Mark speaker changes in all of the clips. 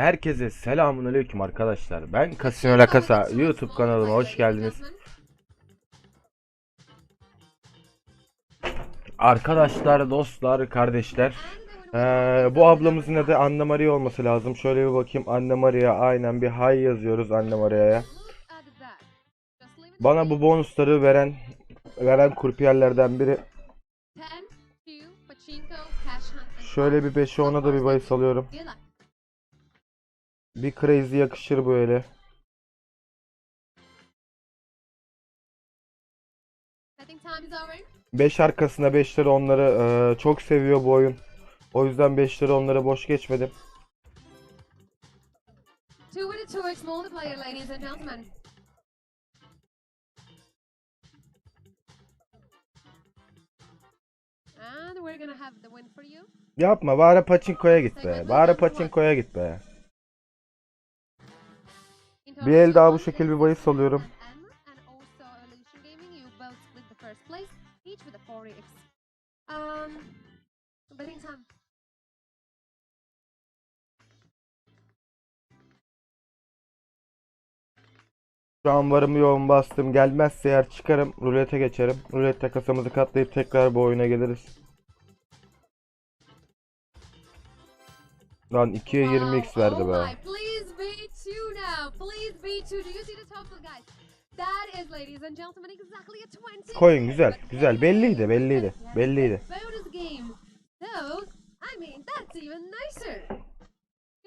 Speaker 1: Herkese selamun aleyküm arkadaşlar. Ben Casino La Casa YouTube kanalıma hoş geldiniz. Arkadaşlar, dostlar, kardeşler. Ee, bu ablamızın adı Anne Maria olması lazım. Şöyle bir bakayım. Anne Maria aynen bir hay yazıyoruz Anne Maria'ya. Bana bu bonusları veren veren kurpiyerlerden biri. Şöyle bir 5'e ona da bir bahis alıyorum. Bir crazy yakışır böyle. 5 arkasına 5'leri onları eee, çok seviyor bu oyun. O yüzden 5'leri onlara boş geçmedim. Yapma bari paçinkoya git be. Bari paçinkoya git be. Bir el daha bu şekil bir bahis
Speaker 2: is
Speaker 1: alıyorum.
Speaker 2: Emma and also Evolution Gaming, you both split the first place, each with a 4x. Um, betting time.
Speaker 1: Şu an varımı yoğun bastım. Gelmezse eğer çıkarım. Rulete geçerim. Rulette kasamızı katlayıp tekrar bu oyuna geliriz. Lan 2'ye 20x verdi be.
Speaker 2: Be two. Do you see the total, guys? That is, ladies and gentlemen, exactly a 20.
Speaker 1: Koyun güzel. Güzel. Belliydi. Belliydi. Belliydi.
Speaker 2: Bonus game. So, I mean, that's even nicer.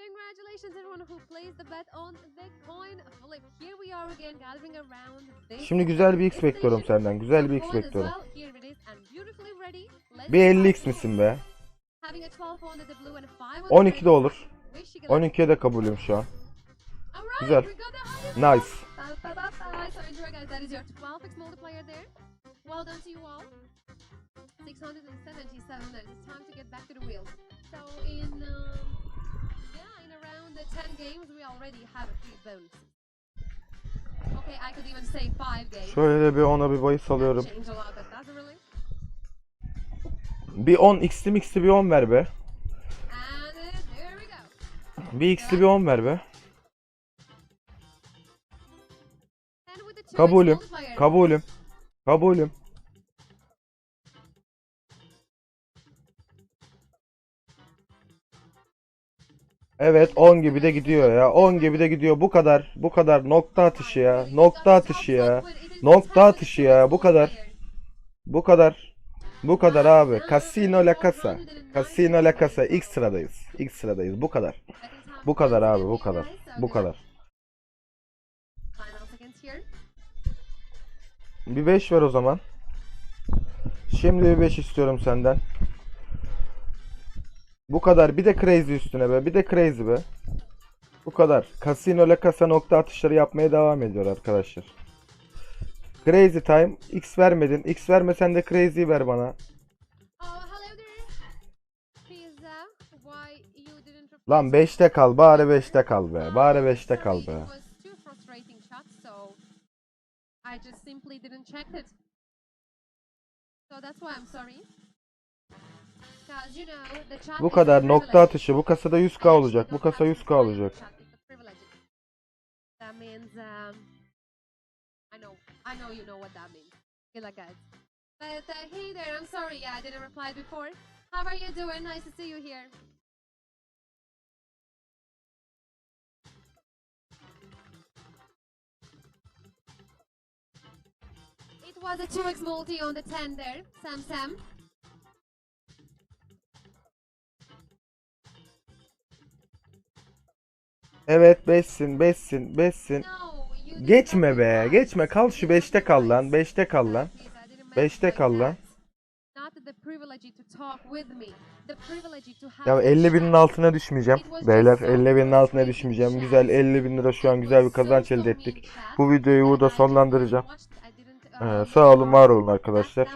Speaker 2: Congratulations everyone who plays the bet on the coin flip. Here we are again gathering around this
Speaker 1: Şimdi güzel bir x bekliyorum senden. Güzel bir x bekliyorum. Bir 50x
Speaker 2: start.
Speaker 1: misin be?
Speaker 2: Having a 12 on the blue and a 5 on the
Speaker 1: 12 de olur.
Speaker 2: Wish you good luck.
Speaker 1: 12'ye de kabulüm şu an. Güzel. Nice.
Speaker 2: Ba, ba, ba, ba. So enjoy guys, that is your 12x multiplier there. Well done to you all. 677 minutes. It's time to get back to the wheel. So in um, yeah, in around the 10 games we already have a few bonuses. Okay, I could even say 5 games.
Speaker 1: Şöyle bir ona bir bahis alıyorum. Bir 10 x'li mixli bir 10 ver be.
Speaker 2: Uh.
Speaker 1: Bir x'li bir 10 ver be. Kabulüm. Kabulüm. Kabulüm. Evet 10 gibi de gidiyor ya. 10 gibi de gidiyor. Bu kadar. Bu kadar nokta atışı ya. Nokta atışı ya. Nokta atışı ya. Bu kadar. Bu kadar. Bu kadar abi. Casino La Casa. Casino La Casa. İlk sıradayız. İlk sıradayız. Bu kadar. Bu kadar abi. Bu kadar. Bu kadar. Bir 5 ver o zaman. Şimdi bir 5 istiyorum senden. Bu kadar. Bir de crazy üstüne be. Bir de crazy be. Bu kadar. Casino La Casa nokta atışları yapmaya devam ediyor arkadaşlar. Crazy time. X vermedin. X vermesen de crazy ver bana.
Speaker 2: Didn't reply
Speaker 1: Lan
Speaker 2: to
Speaker 1: 5'te kal. Bari 5'te kal be. Bari 5'te kal be.
Speaker 2: It was two frustrating shots, so I just simply didn't check it. So that's why I'm sorry. 'Cause, you know, the chat
Speaker 1: Bu kadar nokta atışı. Bu kasada 100k
Speaker 2: I
Speaker 1: olacak. Bu kasa
Speaker 2: have
Speaker 1: 100k
Speaker 2: to find
Speaker 1: olacak.
Speaker 2: the chat, it's a privilege. That means I know, I know you know what that means. Good luck, guys. But uh, hey there, I'm sorry, yeah, I didn't reply before. How are you doing? Nice to see you here. Was a 2x multi on the 10 there, Sam Sam.
Speaker 1: Evet 5'sin 5'sin 5'sin.
Speaker 2: No, you did
Speaker 1: Geçme be, geçme. Kal şu beşte kal lan, beşte kal lan.
Speaker 2: Please, I didn't
Speaker 1: Beşte
Speaker 2: mention
Speaker 1: kal
Speaker 2: that.
Speaker 1: lan. Ya
Speaker 2: a
Speaker 1: 50 binin altına düşmeyeceğim. Beyler 50 binin altına düşmeyeceğim. Güzel 50 bin lira şu an güzel bir kazanç elde ettik. Bu videoyu burada sonlandıracağım. Ee, sağ olun var olun arkadaşlar.